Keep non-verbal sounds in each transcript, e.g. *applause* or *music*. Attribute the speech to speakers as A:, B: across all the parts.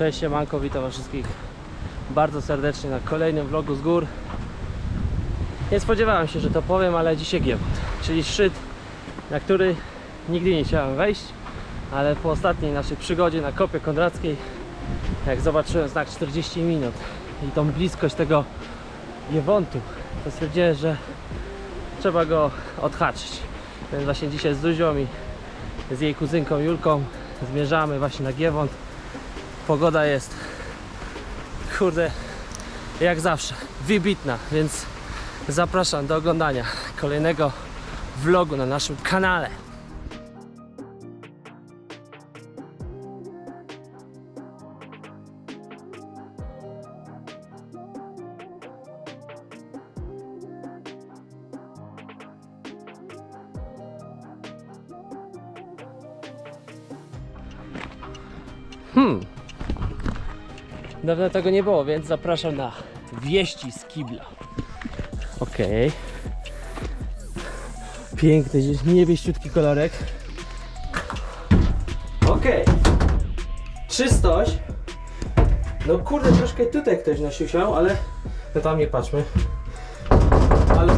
A: Cześć, siemanko, witam was wszystkich bardzo serdecznie na kolejnym vlogu z gór. Nie spodziewałem się, że to powiem, ale dzisiaj Giewont, czyli szczyt, na który nigdy nie chciałem wejść, ale po ostatniej naszej przygodzie na Kopie Konrackiej, jak zobaczyłem znak 40 minut i tą bliskość tego Giewontu, to stwierdziłem, że trzeba go odhaczyć. Więc właśnie dzisiaj z Zuzią i z jej kuzynką Julką zmierzamy właśnie na Giewont. Pogoda jest kurde jak zawsze wybitna, więc zapraszam do oglądania kolejnego vlogu na naszym kanale. Dawno tego nie było, więc zapraszam na wieści z kibla. Okej. Piękny, niebieściutki kolorek. Okej. Czystość. No kurde, troszkę tutaj ktoś nasiusiał, ale... No tam nie patrzmy. Ale...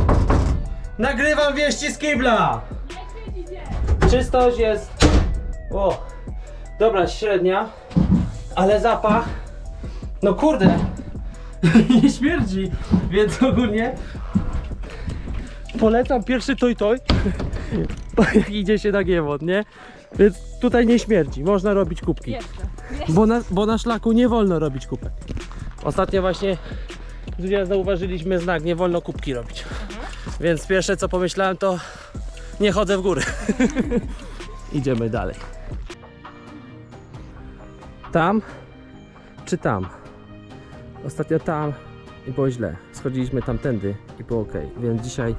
A: Nagrywam wieści z kibla! Czystość jest... O! Dobra, średnia. Ale zapach... No kurde! *laughs* nie śmierdzi, więc ogólnie polecam pierwszy toj toj jak idzie się na giewot, nie? Więc tutaj nie śmierdzi, można robić kubki.
B: Jeszcze.
A: Bo na, bo na szlaku nie wolno robić kubek. Ostatnio właśnie Zuzia zauważyliśmy znak, nie wolno kubki robić. Więc pierwsze co pomyślałem to nie chodzę w góry. *laughs* Idziemy dalej. Tam czy tam? Ostatnio tam i było źle. Schodziliśmy tamtędy i było ok, więc dzisiaj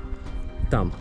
A: tam.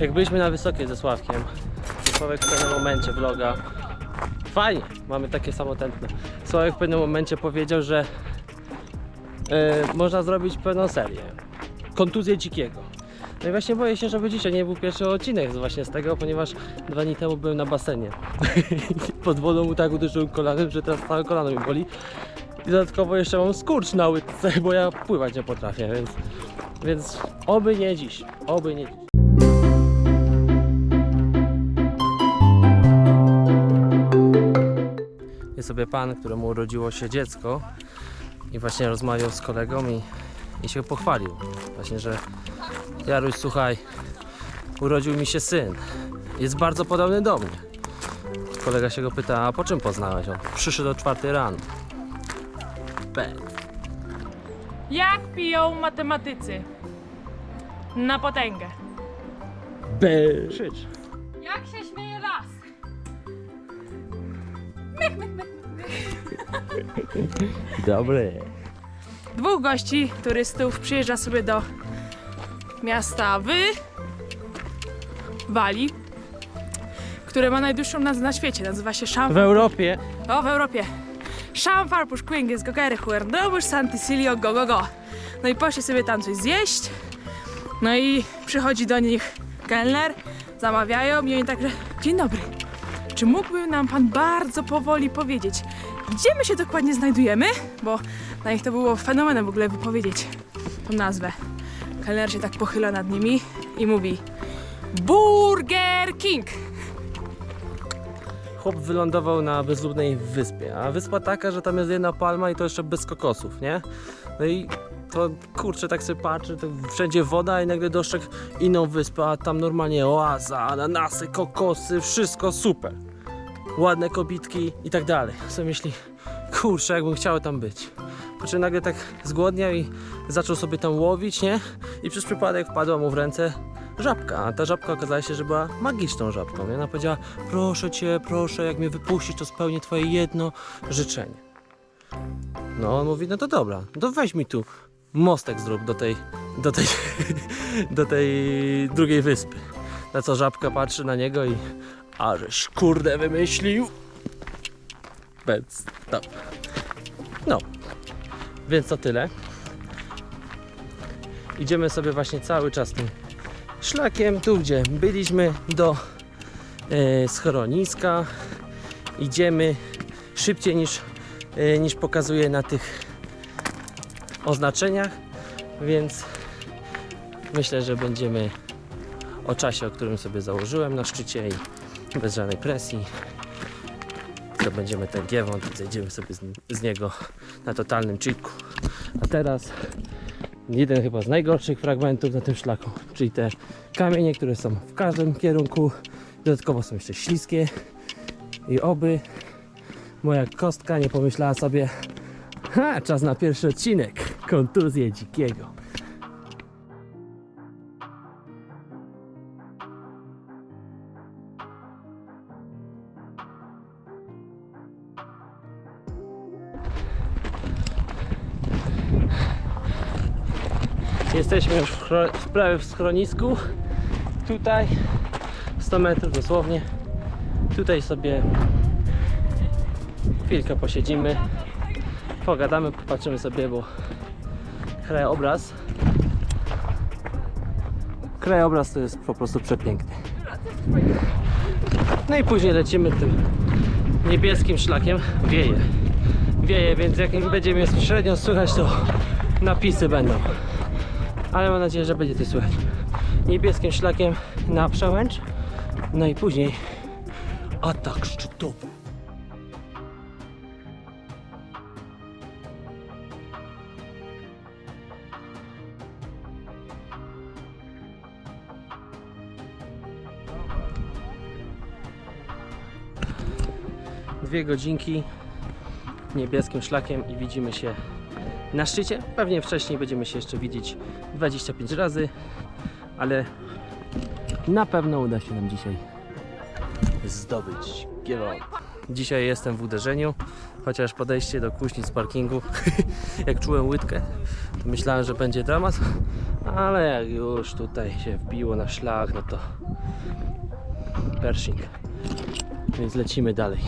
A: Jak byliśmy na Wysokiej ze Sławkiem, Sławek w pewnym momencie vloga Fajnie, mamy takie samo tętno. Sławek w pewnym momencie powiedział, że e, można zrobić pewną serię. Kontuzję dzikiego. No i właśnie boję się, żeby dzisiaj nie był pierwszy odcinek właśnie z tego, ponieważ dwa dni temu byłem na basenie. *laughs* Pod wodą mu tak uderzyłem kolanem, że teraz całe kolano mi boli. I dodatkowo jeszcze mam skurcz na łydce, bo ja pływać nie potrafię, więc, więc oby nie dziś, oby nie dziś. Sobie pan, któremu urodziło się dziecko i właśnie rozmawiał z kolegą i, i się pochwalił. Właśnie, że Jaruś, słuchaj, urodził mi się syn. Jest bardzo podobny do mnie. Kolega się go pyta, a po czym poznałeś? On przyszedł do czwartej rano. Bang.
B: Jak piją matematycy? Na potęgę.
A: Be- Krzycz. *laughs* Dobry.
B: Dwóch gości, turystów, przyjeżdża sobie do miasta Wy Wali, które ma najdłuższą nazwę na świecie. Nazywa się
A: W
B: Szamfar.
A: Europie
B: O, w Europie. Szamfarpusz Quinges Gogere Huerdobusz Santisilio go go go. No i poszli sobie tam coś zjeść. No i przychodzi do nich kelner, zamawiają i oni także Dzień dobry. Czy mógłby nam pan bardzo powoli powiedzieć, gdzie my się dokładnie znajdujemy? Bo dla nich to było fenomenem w ogóle wypowiedzieć tą nazwę. Kelner się tak pochyla nad nimi i mówi Burger King.
A: chłop wylądował na bezludnej wyspie, a wyspa taka, że tam jest jedna palma i to jeszcze bez kokosów, nie? No i to kurczę, tak sobie patrzy, to wszędzie woda i nagle dostrzegł inną wyspę, a tam normalnie oaza, ananasy, kokosy, wszystko super. Ładne kobitki i tak dalej. Co myśli, kurczę, jakbym chciał tam być. po czym nagle tak zgłodniał i zaczął sobie tam łowić, nie? I przez przypadek wpadła mu w ręce żabka, a ta żabka okazała się, że była magiczną żabką. I ona powiedziała, proszę cię, proszę, jak mnie wypuścisz, to spełnię twoje jedno życzenie. No, on mówi, no to dobra, to weź mi tu mostek zrób do tej, do tej, *laughs* do tej drugiej wyspy. Na co żabka patrzy na niego i, a żeś kurde wymyślił. Więc, no. No, więc to tyle. Idziemy sobie właśnie cały czas tym szlakiem, tu gdzie byliśmy, do e, schroniska. Idziemy szybciej niż, e, niż pokazuje na tych oznaczeniach, więc myślę, że będziemy o czasie, o którym sobie założyłem na szczycie i bez żadnej presji. To będziemy ten giewont, zejdziemy sobie z, z niego na totalnym chillku. A teraz jeden chyba z najgorszych fragmentów na tym szlaku, czyli te kamienie, które są w każdym kierunku. Dodatkowo są jeszcze śliskie i oby moja kostka nie pomyślała sobie ha, czas na pierwszy odcinek kontuzję dzikiego. Jesteśmy już w, prawie w schronisku. Tutaj 100 metrów dosłownie. Tutaj sobie chwilkę posiedzimy, pogadamy, popatrzymy sobie, bo krajobraz krajobraz to jest po prostu przepiękny. No i później lecimy tym niebieskim szlakiem. Wieje. Wieje, więc jak będzie mnie średnio słychać, to napisy będą ale mam nadzieję, że będzie to słychać. Niebieskim szlakiem na przełęcz, no i później atak szczytowy. Dwie godzinki niebieskim szlakiem i widzimy się na szczycie. Pewnie wcześniej będziemy się jeszcze widzieć 25 razy, ale na pewno uda się nam dzisiaj zdobyć giewont. Dzisiaj jestem w uderzeniu, chociaż podejście do kuźni z parkingu, *laughs* jak czułem łydkę, to myślałem, że będzie dramat, ale jak już tutaj się wbiło na szlak, no to Pershing. Więc lecimy dalej.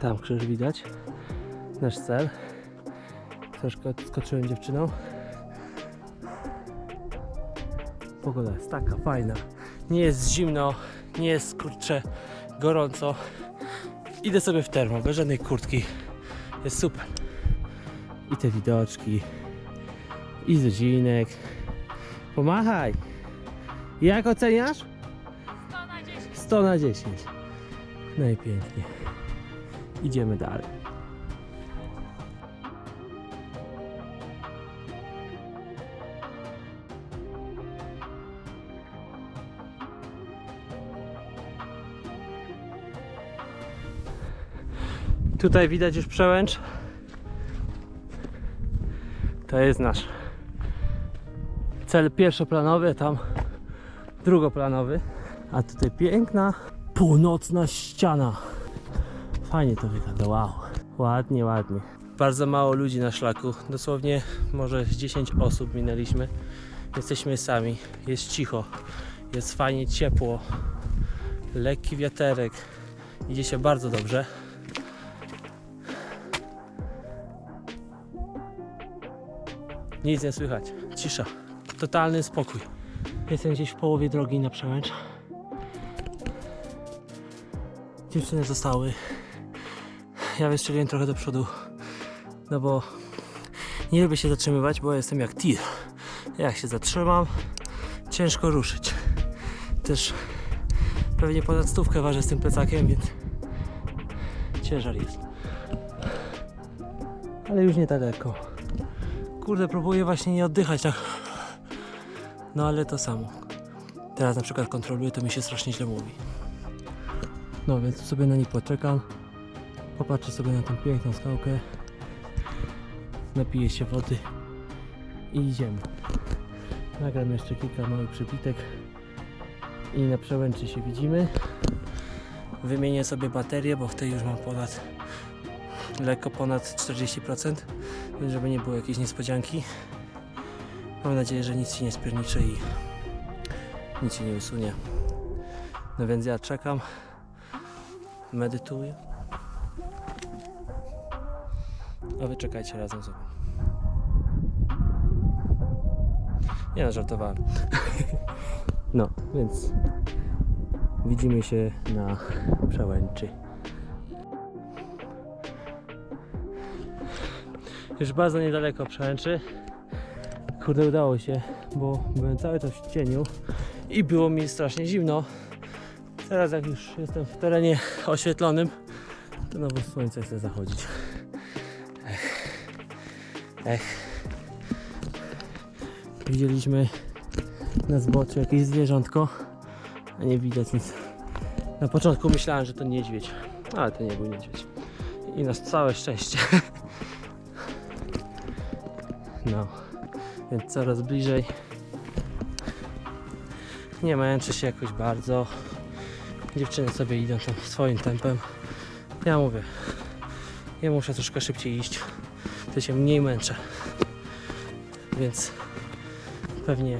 A: Tam krzyż widać. Nasz cel. Troszkę odskoczyłem dziewczyną. Pogoda jest taka fajna. Nie jest zimno, nie jest kurczę gorąco. Idę sobie w termo, bez żadnej kurtki. Jest super. I te widoczki. I Zuzinek. Pomachaj. Jak oceniasz?
B: 100 na 10.
A: 100 na 10. Najpiękniej. Idziemy dalej. Tutaj widać już przełęcz. To jest nasz cel pierwszoplanowy, tam drugoplanowy. A tutaj piękna północna ściana. Fajnie to wygląda, wow. Ładnie, ładnie. Bardzo mało ludzi na szlaku, dosłownie może z 10 osób minęliśmy. Jesteśmy sami, jest cicho, jest fajnie ciepło, lekki wiaterek, idzie się bardzo dobrze. Nic nie słychać, cisza, totalny spokój. Jestem gdzieś w połowie drogi na przełęcz. Dziewczyny zostały. Ja wystrzeliłem trochę do przodu, no bo nie lubię się zatrzymywać, bo jestem jak tir. Jak się zatrzymam, ciężko ruszyć. Też pewnie ponad stówkę ważę z tym plecakiem, więc ciężar jest. Ale już niedaleko. Kurde, próbuję właśnie nie oddychać tak. No ale to samo. Teraz na przykład kontroluję, to mi się strasznie źle mówi. No więc sobie na nich poczekam. Popatrzę sobie na tą piękną skałkę. Napiję się wody i idziemy. Nagram jeszcze kilka małych przypitek i na przełęczy się widzimy. Wymienię sobie baterię, bo w tej już mam ponad lekko ponad 40%, więc żeby nie było jakiejś niespodzianki. Mam nadzieję, że nic się nie spierniczy i nic się nie usunie. No więc ja czekam, medytuję. A wy czekajcie razem ze mną. Nie no, żartowałem. *laughs* No, więc widzimy się na przełęczy. Już bardzo niedaleko przełęczy. Kurde, udało się, bo byłem cały czas w cieniu i było mi strasznie zimno. Teraz jak już jestem w terenie oświetlonym, to znowu słońce chce zachodzić. Ech. Widzieliśmy na zboczu jakieś zwierzątko, a nie widać nic. Na początku myślałem, że to niedźwiedź, ale to nie był niedźwiedź. I na całe szczęście. No, więc coraz bliżej. Nie męczę się jakoś bardzo. Dziewczyny sobie idą tam swoim tempem. Ja mówię, ja muszę troszkę szybciej iść, to się mniej męczę. Więc pewnie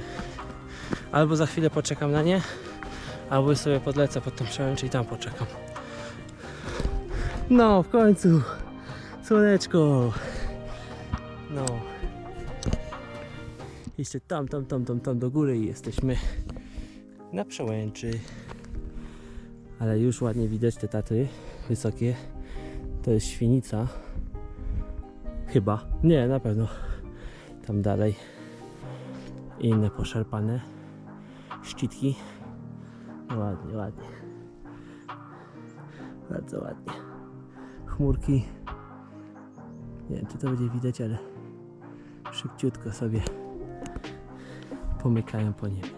A: albo za chwilę poczekam na nie, albo sobie podlecę pod tą przełęcz i tam poczekam. No, w końcu! Słoneczko! No. Jeszcze tam, tam, tam, tam, tam do góry i jesteśmy na przełęczy. Ale już ładnie widać te taty wysokie. To jest świnica. Chyba. Nie, na pewno. Tam dalej. Inne poszarpane szczytki. Ładnie, ładnie. Bardzo ładnie. Chmurki. Nie wiem, czy to będzie widać, ale szybciutko sobie pomykają po niebie.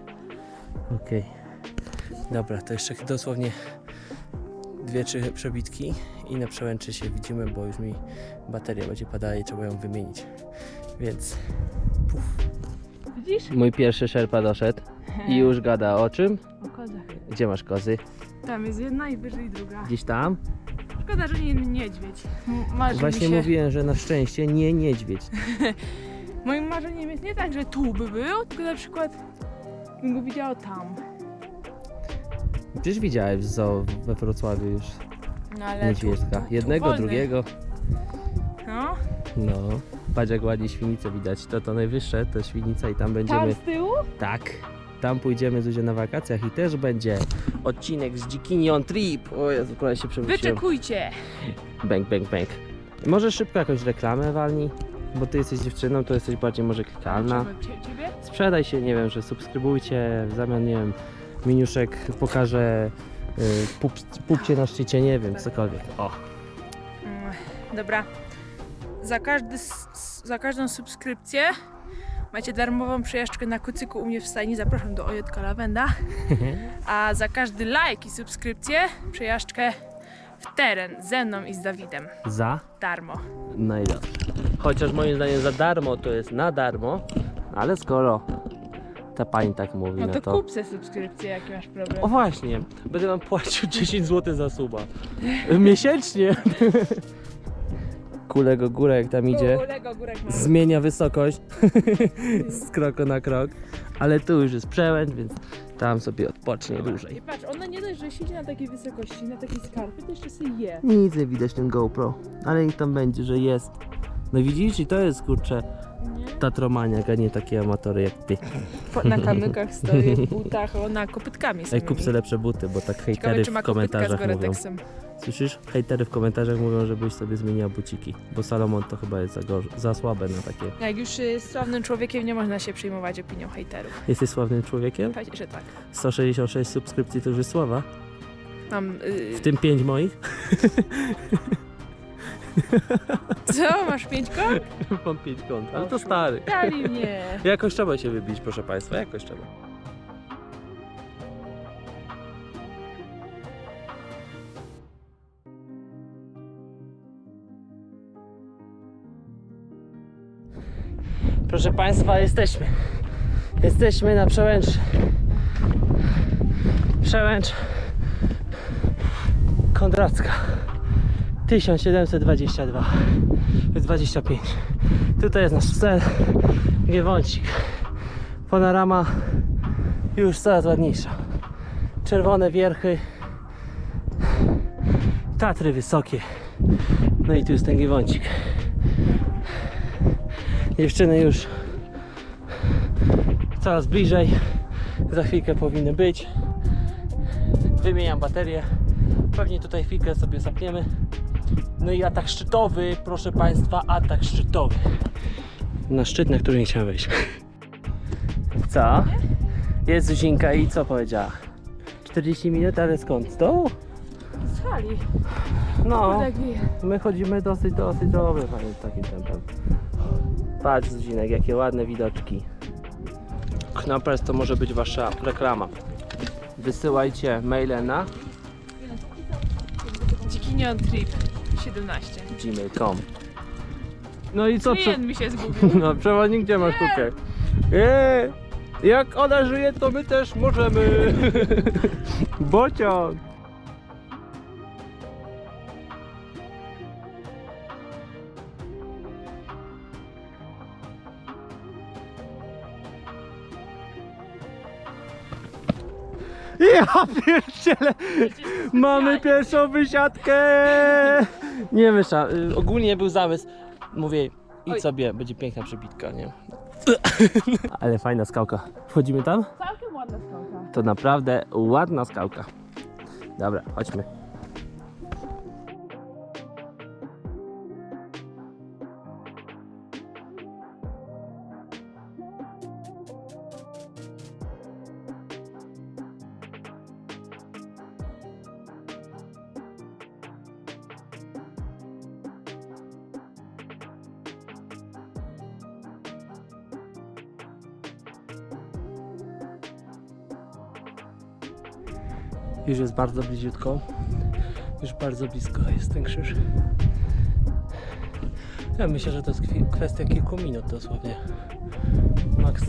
A: Okej. Dobra, to jeszcze dosłownie dwie, trzy przebitki i na przełęczy się widzimy, bo już mi bateria będzie padała i trzeba ją wymienić. Więc
B: Widzisz?
A: mój pierwszy szerpa doszedł i już gada o czym?
B: O kozach.
A: Gdzie masz kozy?
B: Tam jest jedna i wyżej druga.
A: Gdzieś tam?
B: Szkoda, że nie niedźwiedź. M- Marzy
A: Właśnie
B: się...
A: mówiłem, że na szczęście nie niedźwiedź. *laughs*
B: Moim marzeniem jest nie tak, że tu by był, tylko na przykład bym go widziała tam.
A: Przecież widziałem w zoo we Wrocławiu już
B: No ale
A: niedźwiedzka.
B: tu, tu,
A: Jednego,
B: wolny.
A: drugiego.
B: No.
A: No. Patrz jak ładnie świnicę widać. To to najwyższe, to świnica i tam
B: Tam
A: będziemy.
B: z tyłu?
A: Tak. Tam pójdziemy Zuzia na wakacjach i też będzie odcinek z Dzikini on Trip. O Jezu, prawie się przewróciłem.
B: Wyczekujcie.
A: Bang, bang, bang. Może szybko jakąś reklamę walni? Bo ty jesteś dziewczyną, to jesteś bardziej może klikalna.
B: Czego, cie- Ciebie?
A: Sprzedaj się, nie wiem, że subskrybujcie, w zamian, nie wiem, miniuszek pokaże pup, pupcie na szczycie, nie wiem, cokolwiek. O,
B: Mm, Dobra. Za, każdy, za każdą subskrypcję macie darmową przejażdżkę na kucyku u mnie w stajni. Zapraszam do Ojotka Lawenda. *laughs* A za każdy like i subskrypcję przejażdżkę w teren ze mną i z Dawidem.
A: za
B: Darmo.
A: najlepsze. Chociaż moim zdaniem za darmo to jest na darmo, ale skoro ta pani tak mówi,
B: No
A: no
B: to,
A: to...
B: kup se subskrypcję, jaki masz problem.
A: O właśnie, będę wam płacił *laughs* 10 zł za suba. Miesięcznie. *laughs* Kulego górę jak tam idzie.
B: Lego górek mały.
A: zmienia wysokość *laughs* z kroku na krok, ale tu już jest przełęcz, więc tam sobie odpocznie
B: I
A: dłużej.
B: patrz, ona nie dość, że siedzi na takiej wysokości, na takiej skarpie, to jeszcze sobie je.
A: Nic nie widać ten GoPro, ale i tam będzie, że jest. No widzisz, i to jest kurczę? Tatromaniak, a nie takie amatory jak ty.
B: Po- Na kamykach stoję, w butach, o, na kopytkami
A: Ej,
B: samymi.
A: kup sobie lepsze buty, bo tak
B: Ciekawe,
A: hejtery
B: czy
A: w
B: ma kopytka z
A: komentarzach mówią. Słyszysz? Hejtery w komentarzach mówią, żebyś sobie zmieniła buciki, bo Salomon to chyba jest za, gorz- za słabe na takie.
B: Jak już jest sławnym człowiekiem, nie można się przejmować opinią hejterów.
A: Jesteś sławnym człowiekiem?
B: Pewnie, że tak.
A: 166 subskrypcji to już jest sława.
B: Mam... Yy,
A: W tym 5 moich. *laughs*
B: co? Masz pięć kont? *laughs*
A: Mam 5 kont, ale to stary.
B: Dali mnie. *laughs*
A: Jakoś trzeba się wybić, proszę Państwa, jakoś trzeba. Proszę Państwa, jesteśmy. Jesteśmy na przełęcz. Przełęcz Kondracka. 1722. To jest 25. Tutaj jest nasz cel. Giewącik. Panorama już coraz ładniejsza. Czerwone wierchy. Tatry wysokie. No i tu jest ten giewącik. Dziewczyny już coraz bliżej. Za chwilkę powinny być. Wymieniam baterię. Tutaj chwilkę sobie zapniemy. No i atak szczytowy, proszę Państwa, atak szczytowy. Na szczyt, na który nie chciałem wejść. *laughs* Co? Jest Zuzinka i co powiedziała? 40 minut, ale skąd? Z dołu?
B: Z hali.
A: No, my chodzimy dosyć, dosyć dobrze panie, takim tempem. Patrz Zuzinek, jakie ładne widoczki. Knopers to może być Wasza reklama. Wysyłajcie maile na
B: Dzikinion Trip 17.
A: gmail.com No i co?
B: Klient mi się zgubił. *laughs*
A: No, przewodnik, gdzie masz sztukę? Eee, jak ona żyje, to my też możemy. *laughs* Bocian. Ja pierdzielę! Mamy pierwszą wysiadkę! Nie mysza, y, ogólnie był zamysł. Mówię, idź
B: Oj.
A: sobie, będzie piękna przebitka, nie? *laughs* Ale fajna skałka. Wchodzimy tam?
B: Całkiem ładna skałka.
A: To naprawdę ładna skałka. Dobra, chodźmy. Już jest bardzo bliziutko. Już bardzo blisko jest ten krzyż. Ja myślę, że to jest kwestia kilku minut dosłownie. Max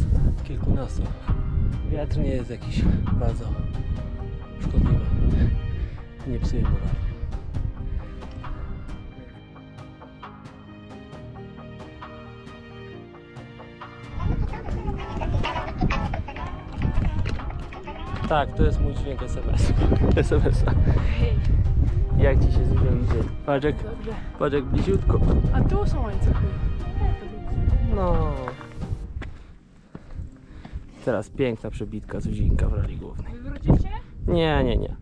A: kilkunastu. Wiatr nie jest jakiś bardzo szkodliwy. Nie psuje morali. Tak, to jest mój dźwięk SMS. *laughs* SMS-a.
B: Hej,
A: Jak ci się zupełnie idzie? Patrz jak,
B: dobrze.
A: patrz jak bliziutko.
B: A tu są łańcuchy.
A: No. Teraz piękna przebitka Zuzinka w roli głównej.
B: Wywrócicie?
A: Nie, nie, nie.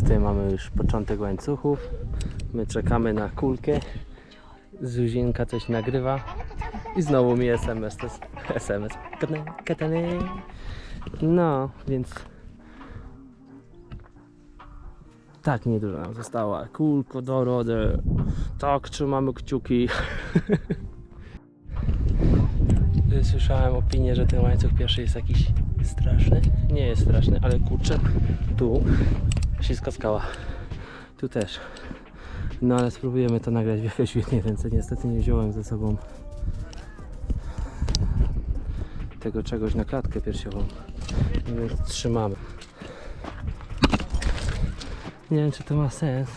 A: Tutaj mamy już początek łańcuchów. My czekamy na kulkę. Zuzinka coś nagrywa. I znowu mi SMS. To jest SMS. Katane, katane. No, więc... Tak niedużo nam zostało. Kulko do rody. Tak, trzymamy kciuki. *laughs* Słyszałem opinię, że ten łańcuch pierwszy jest jakiś straszny. Nie jest straszny, ale kurczę, tu śliska skała. Tu też. No ale spróbujemy to nagrać w jakiejś świetnej ręce. Niestety nie wziąłem ze sobą tego czegoś na klatkę piersiową. Trzymamy. Nie wiem, czy to ma sens.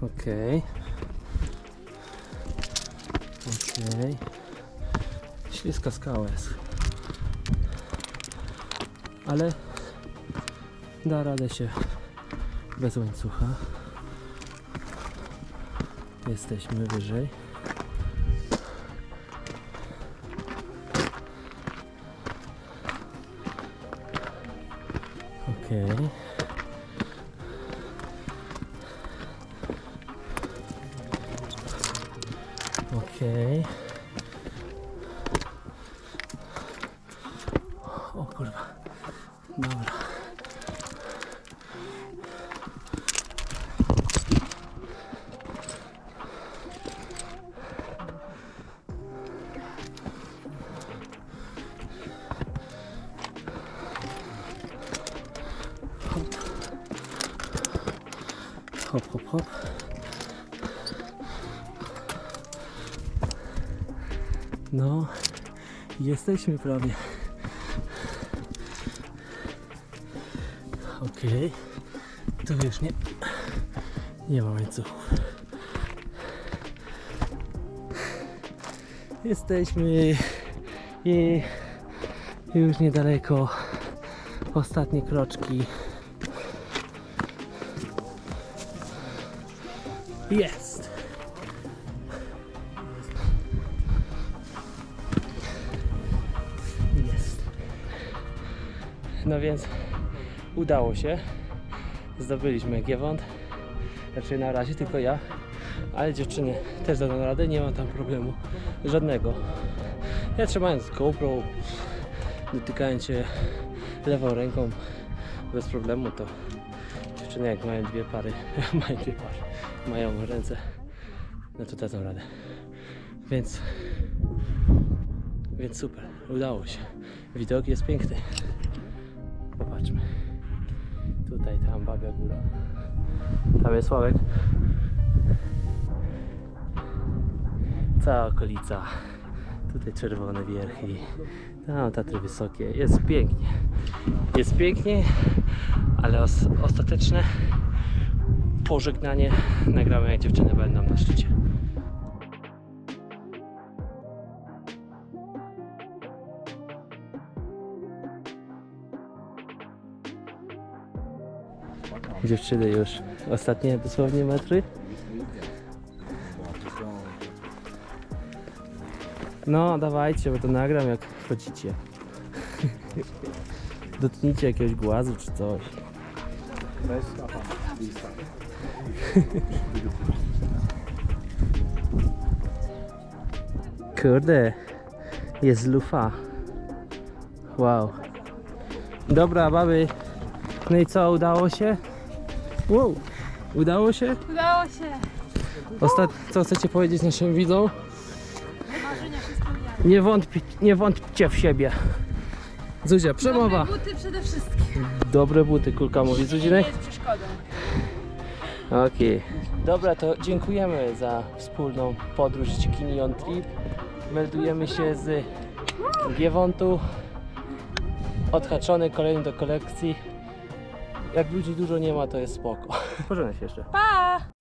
A: Okej. Okej. Śliska skała jest. ale da radę się bez łańcucha. Jesteśmy wyżej. Okej. Okej. Hop, hop, hop. No, jesteśmy prawie. Okej, tu już nie, nie ma łańcuchów. Jesteśmy i już niedaleko. Ostatnie kroczki. Jest! Jest. No więc udało się. Zdobyliśmy Giewont. Znaczy na razie tylko ja, ale dziewczyny też dadzą radę, nie ma tam problemu żadnego. Ja trzymając GoPro, dotykając się lewą ręką bez problemu, to dziewczyny jak mają dwie pary, *laughs* mają dwie pary, mają ręce, no to dadzą radę. Więc, więc super, udało się. Widok jest piękny. Popatrzmy. Tutaj, tam, Babia Góra. Tam jest Sławek. Cała okolica. Tutaj czerwone wierchy. Tam Tatry wysokie. Jest pięknie. Jest pięknie, ale os ostateczne pożegnanie nagramy jak dziewczyny będą na szczycie. Dziewczyny już ostatnie dosłownie metry. No, dawajcie, bo to nagram jak wchodzicie. *laughs* Dotknijcie jakiegoś głazu czy coś. *laughs* Kurde, jest lufa. Wow. Dobra, baby. No i co, udało się? Wow, udało się?
B: Udało się!
A: Ostat... Co chcecie powiedzieć naszym widzom?
B: Marzenia się spełniają.
A: Nie, wątpi... nie wątpcie w siebie. Zuzia, przemowa.
B: buty przede wszystkim.
A: Dobre buty, kulka mówi Zuziny.
B: jest przeszkodą.
A: Okej. Dobra, to dziękujemy za wspólną podróż Dzikini on Trip. Meldujemy się z Giewontu. Odhaczony kolejny do kolekcji. Jak ludzi dużo nie ma, to jest spoko. Pożegnaj się jeszcze.
B: Pa!